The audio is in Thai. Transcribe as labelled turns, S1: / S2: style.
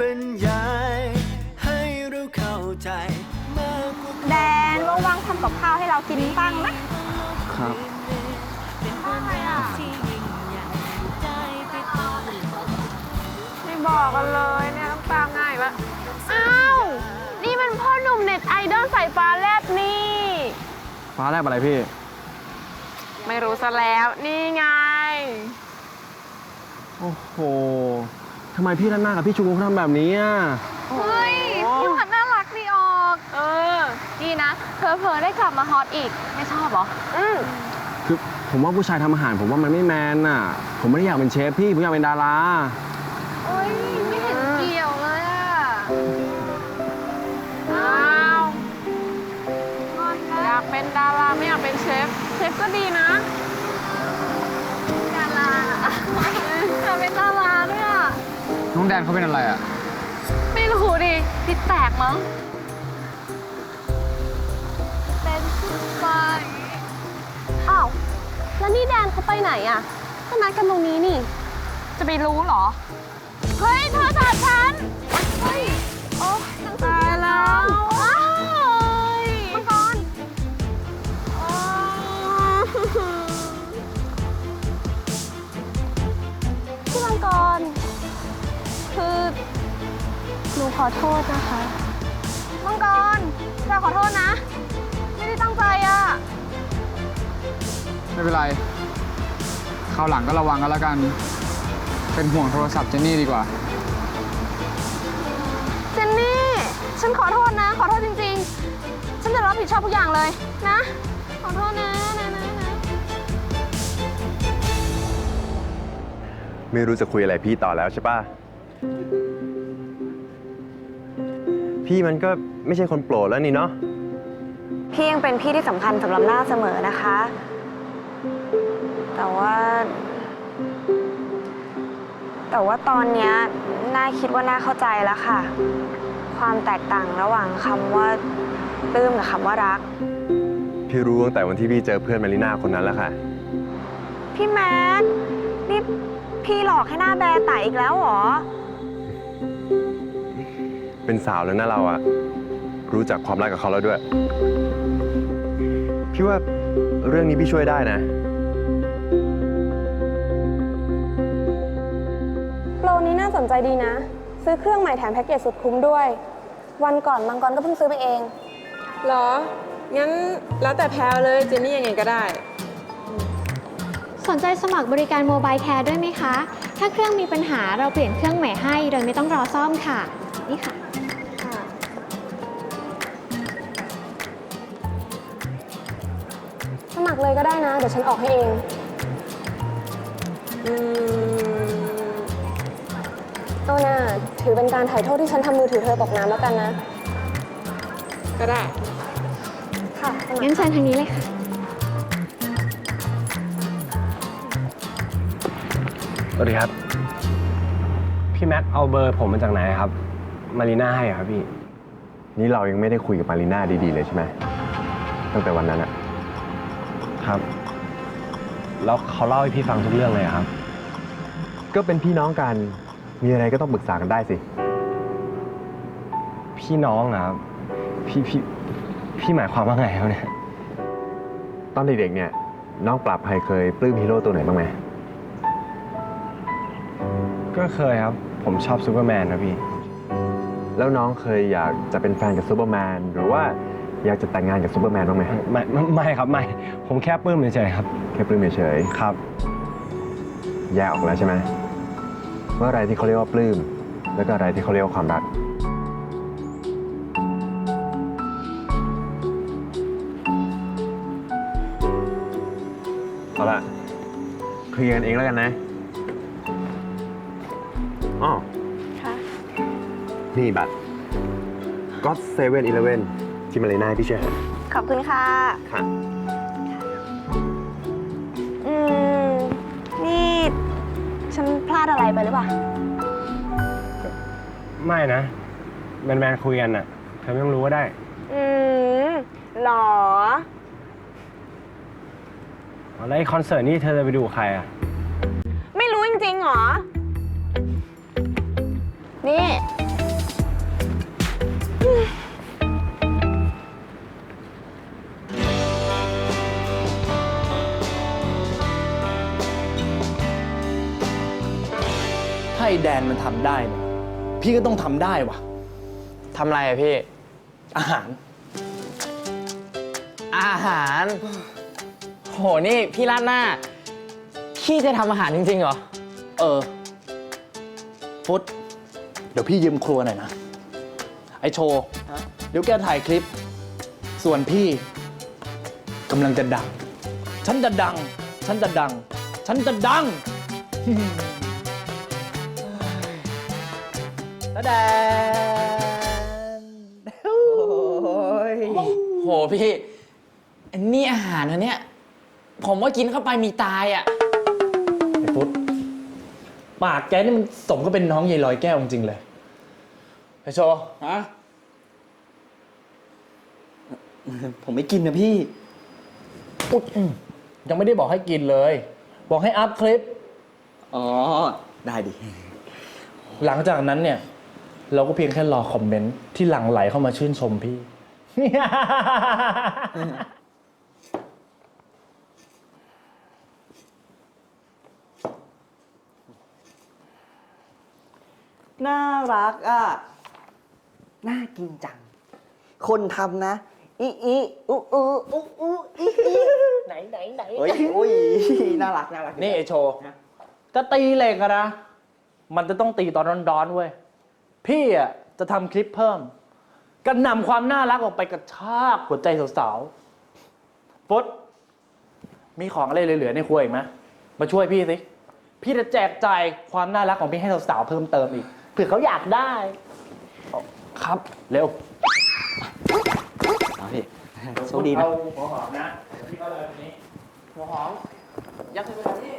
S1: บรรยายให้เราเข้าใจมากกว่า
S2: แดนว่างๆทำกับข้าวให้เรากินบ้างนะ
S3: ครับ
S2: อะไรอะไม่บอกกันเลยเนี่ยต้องตามง่ายปะอ้าว นี่มันพ่อหนุ่มเน็ตไอดอลสายฟ้าแลบนี่
S3: ฟ้าแลบอะไรพี่
S2: ไม่รู้ซะแล้ว นี่ไง
S3: โอ้โหทำไมพี่ด้านหน้ากับพี่ชูเขาทำแบบนี้อะ
S2: เฮ้ยพี่หันน่ารักดีออก เออ ดีนะเพอเพอๆได้กลับมาฮอตอีก ไม่ชอบเหรอ อืม
S3: คือผมว่าผู้ชายทำอาหารผมว่ามันไม่แมนน่ะ ผมไม่ได้อยากเป็นเชฟพี่ผมอยากเป็นดารา
S2: โอ้ยไม่เห็นเกี่ยวเลยอะอ้าวอยากเป็นดาราไม่อยากเป็นเชฟ เชฟก็ดีนะด
S3: แดนเขาเป็นอะไรอะ
S2: ไม่รู้ดิพิษแตกมั้ง เป็นไฟอ้าว แล้วนี่แดนเขาไปไหนอะก็นัดกันตรงนี้นี่ จะไปรู้เหรอ เฮ้ยโทรศัพท์ฉัน เฮ้ย อโทษนะคะมังกรเราขอโทษนะ ไม่ได้ตั้งใจอะ
S4: ไม่เป็นไรคราวหลังก็ระวังกันแล้วกัน เป็นห่วงโทรศัพท์เจนนี่ดีกว่า
S2: เจนนี่ ฉันขอโทษนะ ขอโทษจริงๆ ฉันจะรับผิดชอบทุกอย่างเลยนะ ขอโทษนะนะนะนะ
S5: ไม่รู้จะคุยอะไรพี่ต่อแล้วใช่ปะ พี่มันก็ไม่ใช่คนโปรดแล้วนี่เนาะ
S6: พี่ยังเป็นพี่ที่สำคัญสำหรับหน้าเสมอนะคะ แต่ว่า แต่ว่าตอนเนี้ยน่าคิดว่าน่าเข้าใจแล้วค่ะ ความแตกต่างระหว่างคำว่าปลื้มกับคำว่ารัก
S5: พี่รู้ตั้งแต่วันที่พี่เจอเพื่อนมาริน่าคนนั้นแล้วค่ะ
S6: พี่แมทนี่พี่หลอกให้หน้าแบร์ไตอีกแล้วเหรอ
S5: เป็นสาวแล้วนะเราอะรู้จักความรักกับเขาแล้วด้วย พี่ว่าเรื่องนี้พี่ช่วยได้นะ
S6: โปรนี้น่าสนใจดีนะ ซื้อเครื่องใหม่แถมแพ็กเกจสุดคุ้มด้วย วันก่อนมังกรก็เพิ่งซื้อไปเอง
S7: เหรอ งั้นแล้วแต่แพลวเลยเจนนี่ยังไงก็ได้
S8: สนใจสมัครบริการโมบายแคร์ด้วยไหมคะ ถ้าเครื่องมีปัญหาเราเปลี่ยนเครื่องใหม่ให้โดยไม่ต้องรอซ่อมค่ะ นี่ค่ะ
S6: สมัครเลยก็ได้นะ เดี๋ยวฉันออกให้เอง
S7: อืม
S6: เอาน่าถือเป็นการถ่ายโทษที่ฉันทำมือถือเธอตกน้ำแล้วกันนะ
S7: ก็ได้
S6: ค่ะสมัคร
S8: งั้นเชิญทางนี้เลยค่ะ
S3: สวัสดีครับ พี่แม็กเอาเบอร์ผมมาจากไหนครับ มารีน่าให้เหรอครับพี่
S5: นี่เรายังไม่ได้คุยกับมาริน่าดีๆเลยใช่ไหมตั้งแต่วันนั้นอะ
S3: ครับ แล้วเขาเล่าให้พี่ฟังทุกเรื่องเลยเหรอครับ
S5: ก็เป็นพี่น้องกัน มีอะไรก็ต้องปรึกษากันได้สิ
S3: พี่น้องเหรอครับพี่พี่พี่หมายความว่าไงครับเนี่ย
S5: ตอนเด็กๆเนี่ย น้องปราบภัยเคยปลื้มฮีโร่ตัวไหนบ้างไหม
S3: ก็เคยครับ ผมชอบซูเปอร์แมนครับพี่
S5: แล้วน้องเคยอยากจะเป็นแฟนกับซูเปอร์แมน หรือว่า อยากจะแต่งงานกับซูเปอร์แมนบ้างไหม
S3: ไม่ไม่ไม่ครับไม่ ผมแค่ปลื้มเฉยๆครับ
S5: แค่ปลื้มเฉย
S3: ครับ
S5: ๆแยกออกแล้วใช่ไหมว่าอะไรที่เขาเรียกว่าปลื้มแล้วก็อะไรที่เขาเรียกว่าความรัก เอาละเคลียร์กันเองแล้วกันนะอ๋อ
S6: ค่ะ
S5: นี่บัตรก็เซเว่นอีเลเว่น ที่มาเลยน่าพี่เชื่อ
S6: ขอบคุณค่ะ
S5: ค่ะ
S6: อืม นี่ ฉันพลาดอะไรไปหรือเปล่า
S3: ไม่นะแมนๆคุยกันน่ะเธอไม่ต้องรู้ก็ได้
S6: อืมหรอ
S3: แล้วไอ้คอนเสิร์ตนี่เธอจะไปดูกับใครอะ
S6: ไม่รู้จริงๆหรอ นี่
S9: แดนมันทำได้เนี่ยพี่ก็ต้องทำได้วะ
S3: ทำอะไรอะพี่
S9: อาหาร
S3: อาหาร โห นี่พี่ราดหน้า พี่จะทำอาหารจริงๆเหรอ
S9: เออฟุตเดี๋ยวพี่ยืมครัวหน่อยนะ ไอโชว์เดี๋ยวแกถ่ายคลิป ส่วนพี่กำลังจะดัง ฉันจะดัง ฉันจะดัง ฉันจะดัง แดนโอ้ย
S3: โหพี่ อันนี้อาหารนะเนี่ย ผมว่ากินเข้าไปมีตายอะ
S9: ไอ้ฟุตปากแกนี่มันสมก็เป็นน้องยายลอยแก้วจริงๆเลยไอโชว์
S10: ฮะ ผมไม่กินนะพี่
S9: อุ๊ยอืมยังไม่ได้บอกให้กินเลย บอกให้อัพคลิป
S10: อ๋อ ได้ดิ
S9: หลังจากนั้นเนี่ย เราก็เพียงแค่รอคอมเมนต์ที่หลั่งไหลเข้ามาชื่นชมพี่
S10: น่ารักอะ น่ากินจัง คนทำนะอีอีอูอูอูอูอีอีไหนไหนไหนเฮ้ยโอ้ยน่ารักน่ารัก
S9: นี่ไอโชว์จะตีเหล็กอะนะ มันจะต้องตีตอนร้อนๆเว้ย พี่อะจะทำคลิปเพิ่มกันนำความน่ารักออกไปกระชากหัวใจสาวๆฟุตมีของอะไรเหลือๆในครัวอีกไหมมาช่วยพี่สิ พี่จะแจกจ่ายความน่ารักของพี่ให้สาวๆเพิ่มเติมอีกเผื่อเขาอยากได้ ครับเร็ว
S10: เอาพี่โชคดีนะ
S9: เอาหัวหอมนะพี่ก็เลยนี้หัวหอมยัดไปเลยนี่